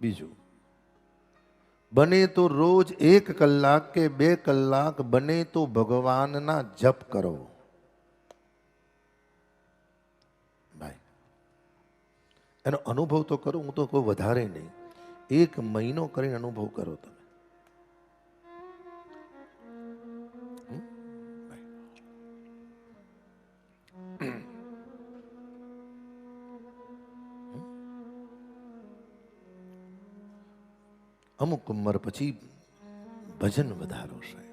બીજું, બને તો રોજ એક કલાક કે બે કલાક બને તો ભગવાનના જપ કરો. ભાઈ, એનો અનુભવ તો કરો, હું તો કોઈ વધારે નહીં. એક મહિનો કરીને અનુભવ કરો તમે. અમુક ઉંમર પછી ભજન વધારો છે.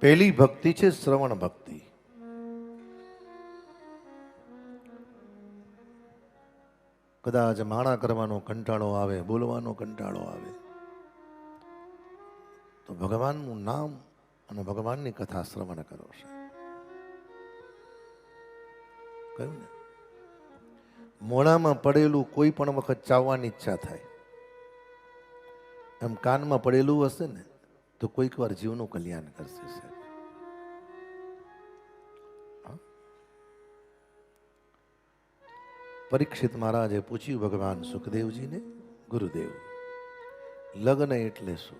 પહેલી ભક્તિ છે શ્રવણ ભક્તિ. કદાચ માણા કરવાનો કંટાળો આવે, બોલવાનો કંટાળો આવે. તો ભગવાનનું નામ અને ભગવાનની કથા શ્રવણ કરો છે. કહ્યું ને? મોડામાં પડેલું કોઈ પણ વખત ચાવવાની ઈચ્છા થાય. એમ કાનમાં પડેલું હશે ને, તો કોઈક વાર જીવનું કલ્યાણ કરશે સાહેબ. પરીક્ષિત મહારાજે પૂછ્યું, ભગવાન સુખદેવજીને? ગુરુદેવ, લગ્ન એટલે શું?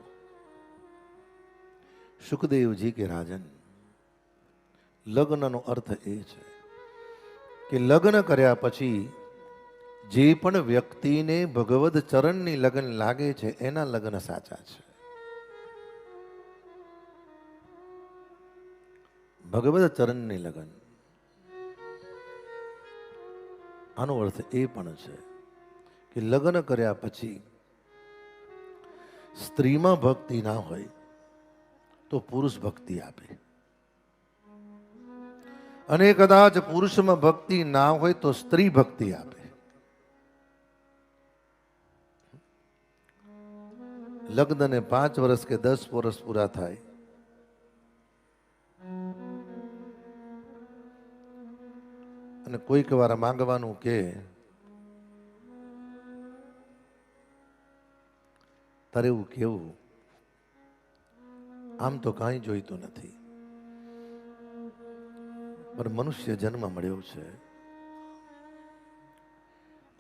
સુખદેવજી કે, રાજન, લગ્નનો અર્થ એ છે કે લગ્ન કર્યા પછી જે પણ વ્યક્તિને ભગવદ ચરણની લગ્ન લાગે છે, એના લગ્ન સાચા છે. ભગવદ ચરણની લગ્ન. આનો અર્થ એ પણ છે કે લગ્ન કર્યા પછી સ્ત્રીમાં ભક્તિ ના હોય તો પુરુષ ભક્તિ આપે. અને કદાચ પુરુષમાં ભક્તિ ના હોય તો સ્ત્રી ભક્તિ આપે. લગ્નને પાંચ વર્ષ કે દસ વર્ષ પૂરા થાય. અને કોઈક વાર માંગવાનું કે, તારે એવું કેવું? આમ તો કાંઈ જોઈતું નથી. પણ મનુષ્ય જન્મ મળ્યો છે.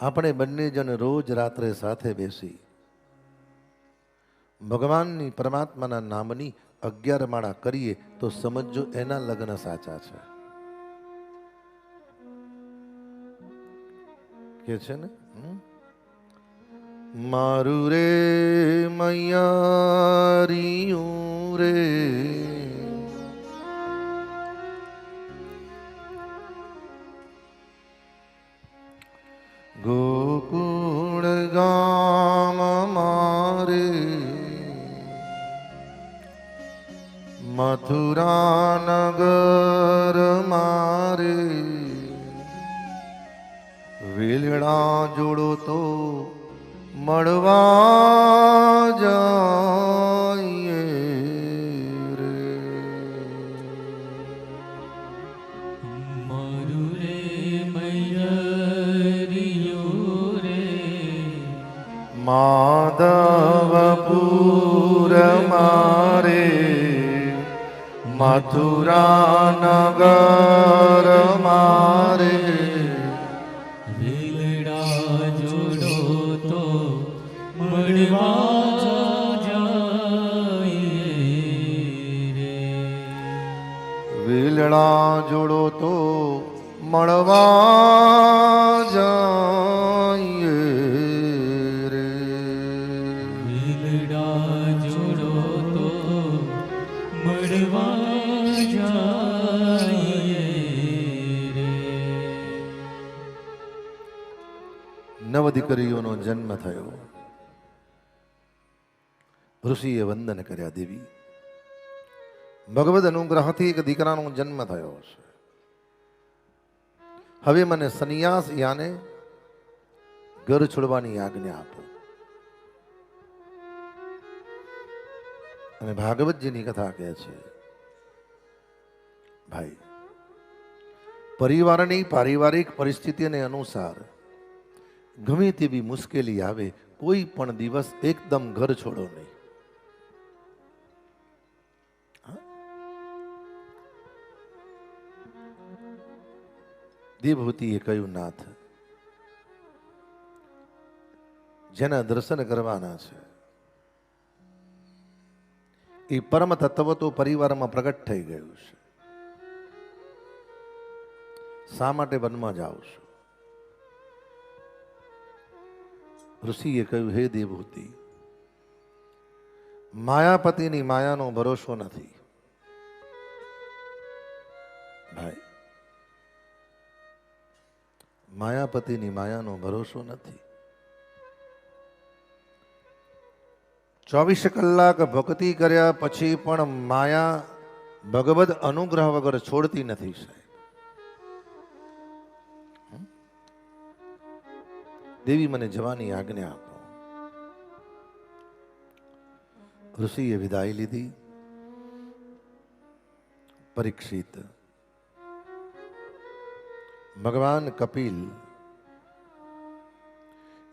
આપણે બંને જણ રોજ રાત્રે સાથે બેસી ભગવાનની પરમાત્માના નામની અગિયાર માળા કરીએ તો સમજો એના લગ્ન સાચા છે. કે છે ને? મારું રે મૈયારિયું રે. વેલડા જોડો તો મળવા જઈએ રે. મારું રે મૈયરિયું રે. માધવપુર મારે મથુરા નગર મારે. વેલડા જોડો તો મળવા જઈએ રે. વેલડા જોડો તો મળવા જઈએ રે. નવ દીકરીઓનો જન્મ થયો. ઋષિએ વંદન કર્યા દેવી. ભગવદ અનુગ્રહથી એક દીકરાનો જન્મ થયો છે. હવે મને સંન્યાસ યાને ઘર છોડવાની આજ્ઞા આપો. અને ભાગવતજીની કથા કહે છે, ભાઈ, પરિવારની પારિવારિક પરિસ્થિતિને અનુસાર ગમે તેવી મુશ્કેલી આવે કોઈ પણ દિવસ એકદમ ઘર છોડો નહીં. દેવહૂતિએ કહ્યું, નાથ, જેના દર્શન કરવાના છે, એ પરમ તત્વ પરિવારમાં પ્રગટ થઈ ગયું છે. શા માટે વનમાં જાઉં છું? ઋષિએ કહ્યું, હે દેવહૂતિ માયાપતિની માયાનો ભરોસો નથી. ભાઈ માયાપતિની માયાનો ભરોસો નથી. ચોવીસ કલાક ભક્તિ કર્યા પછી પણ માયા ભગવદ અનુગ્રહ વગર છોડતી નથી સાહેબ. દેવી મને જવાની આજ્ઞા આપો. ઋષિએ વિદાય લીધી. પરીક્ષિત ભગવાન કપિલ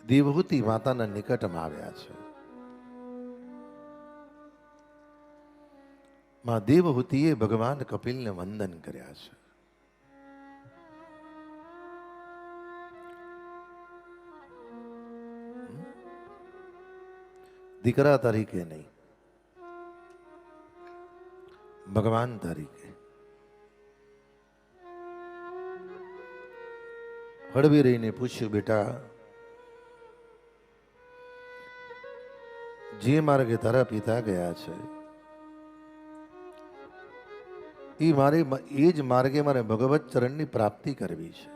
દેવહૂતિ માતાના નિકટમાં આવ્યા છે. માં દેવહૂતિએ ભગવાન કપિલને વંદન કર્યા છે. દીકરા તરીકે નહીં, ભગવાન તરીકે. હળવી રહીને પૂછ્યું, બેટા, જે માર્ગે તારા પિતા ગયા છે એ મારે એ જ માર્ગે મારે ભગવત ચરણની પ્રાપ્તિ કરવી છે.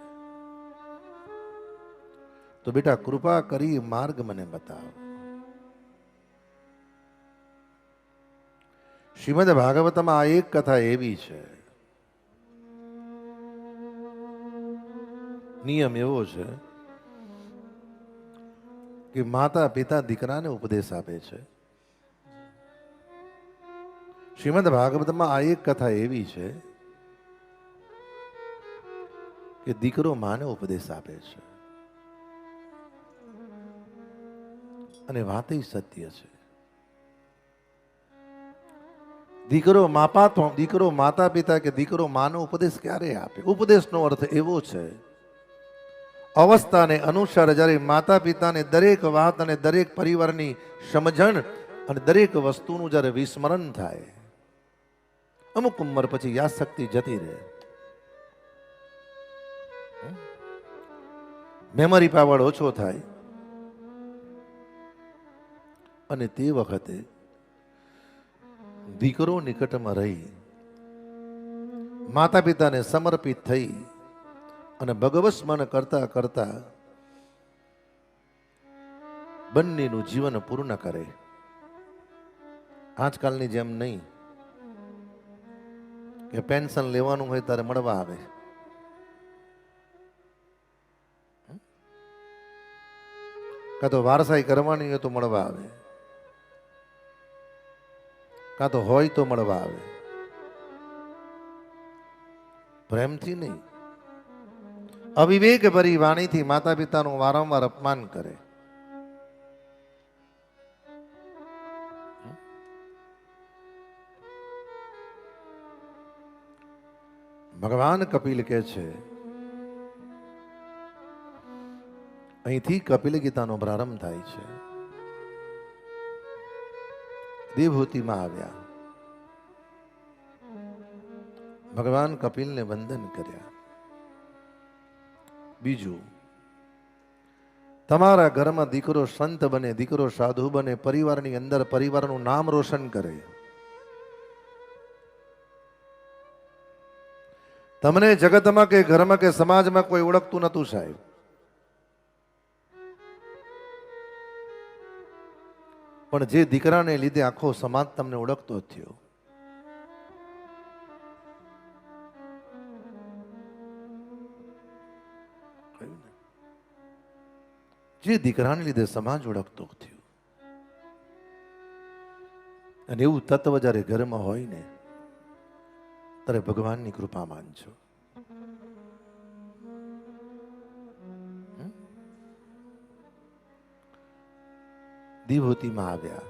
તો બેટા, કૃપા કરી માર્ગ મને બતાવ. શ્રીમદ ભાગવતમાં આ એક કથા એવી છે. નિયમ એવો છે કે માતા, પિતા, દીકરાને ઉપદેશ આપે છે. શ્રીમદ ભાગવતમાં આ એક કથા એવી છે કે દીકરો માને ઉપદેશ આપે છે. અને વાત સત્ય છે. દીકરો માપા દીકરો માતા, પિતા કે દીકરો માનો ઉપદેશ ક્યારે આપે? ઉપદેશનો અર્થ એવો છે અવસ્થાને અનુસાર જ્યારે માતા પિતાને દરેક વાત અને દરેક પરિવારની સમજણ અને દરેક વસ્તુનું જ્યારે વિસ્મરણ થાય, અમુક ઉંમર પછી યાદશક્તિ જતી રહે. મેમરી પાવર ઓછો થાય. અને તે વખતે દીકરો નિકટમાં રહી માતા પિતાને સમર્પિત થઈ અને ભગવત સ્મરણ કરતા કરતા બંનેનું જીવન પૂર્ણ કરે. આજકાલની જેમ નહીં. કે પેન્શન લેવાનું હોય ત્યારે મળવા આવે. કાં તો વારસાઈ કરવાની હોય તો મળવા આવે. કાં તો હોય તો મળવા આવે. પ્રેમથી નહીં. અવિવેક ભરી વાણીથી માતા પિતાનું વારંવાર અપમાન કરે. ભગવાન કપિલ કે છે, અહીંથી કપિલ ગીતાનો પ્રારંભ થાય છે. દેવહૂતિમાં આવ્યા. ભગવાન કપિલને વંદન કર્યા. બીજું, તમારા ઘરમાં દીકરો સંત બને, દીકરો સાધુ બને, પરિવારની અંદર પરિવારનું નામ રોશન કરે. તમને જગતમાં કે ઘરમાં કે સમાજમાં કોઈ ઓળખતું નતું સાહેબ? પણ જે દીકરાને લીધે આખો સમાજ તમને ઓળખતો થયો. જે દીકરાને લીધે સમાજ ઓળખતો થયો. અને એવું તત્વ જ્યારે ઘરમાં હોય ને, ત્યારે ભગવાનની કૃપા માનજો. હમ? આવ્યા.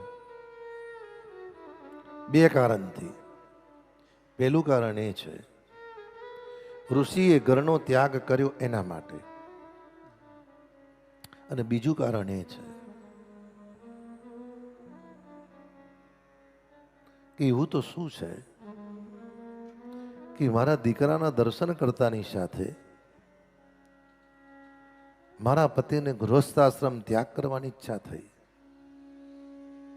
બે કારણથી. પહેલું કારણ એ છે, ઋષિએ ઘરનો ત્યાગ કર્યો એના માટે. અને બીજું કારણ એ છે કે એવું તો શું છે કે મારા દીકરાના દર્શન કરતાની સાથે મારા પતિને ગૃહસ્થાશ્રમ ત્યાગ કરવાની ઈચ્છા થઈ.